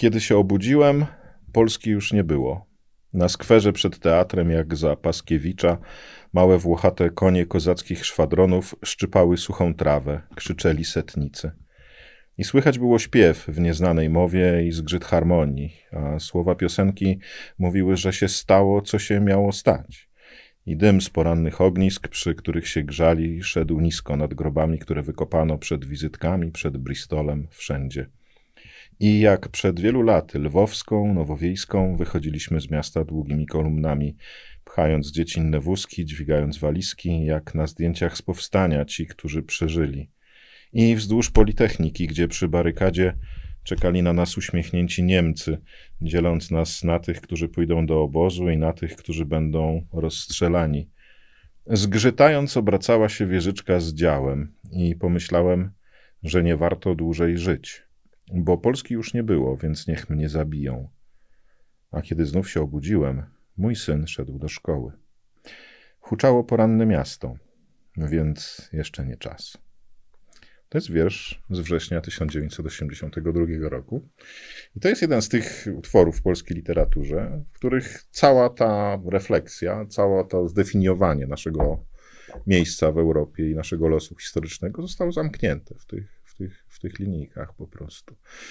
Kiedy się obudziłem, Polski już nie było. Na skwerze przed teatrem, jak za Paskiewicza, małe włochate konie kozackich szwadronów szczypały suchą trawę, krzyczeli setnicy. I słychać było śpiew w nieznanej mowie i zgrzyt harmonii, a słowa piosenki mówiły, że się stało, co się miało stać. I dym z porannych ognisk, przy których się grzali, szedł nisko nad grobami, które wykopano przed wizytkami, przed Bristolem, wszędzie. I jak przed wielu laty lwowską, nowowiejską, wychodziliśmy z miasta długimi kolumnami, pchając dziecinne wózki, dźwigając walizki, jak na zdjęciach z powstania ci, którzy przeżyli. I wzdłuż Politechniki, gdzie przy barykadzie czekali na nas uśmiechnięci Niemcy, dzieląc nas na tych, którzy pójdą do obozu i na tych, którzy będą rozstrzelani. Zgrzytając obracała się wieżyczka z działem i pomyślałem, że nie warto dłużej żyć, bo Polski już nie było, więc niech mnie zabiją. A kiedy znów się obudziłem, mój syn szedł do szkoły. Huczało poranne miasto, więc jeszcze nie czas. To jest wiersz z września 1982 roku. I to jest jeden z tych utworów w polskiej literaturze, w których cała ta refleksja, całe to zdefiniowanie naszego miejsca w Europie i naszego losu historycznego zostało zamknięte w tych, tych, w tych linijkach po prostu.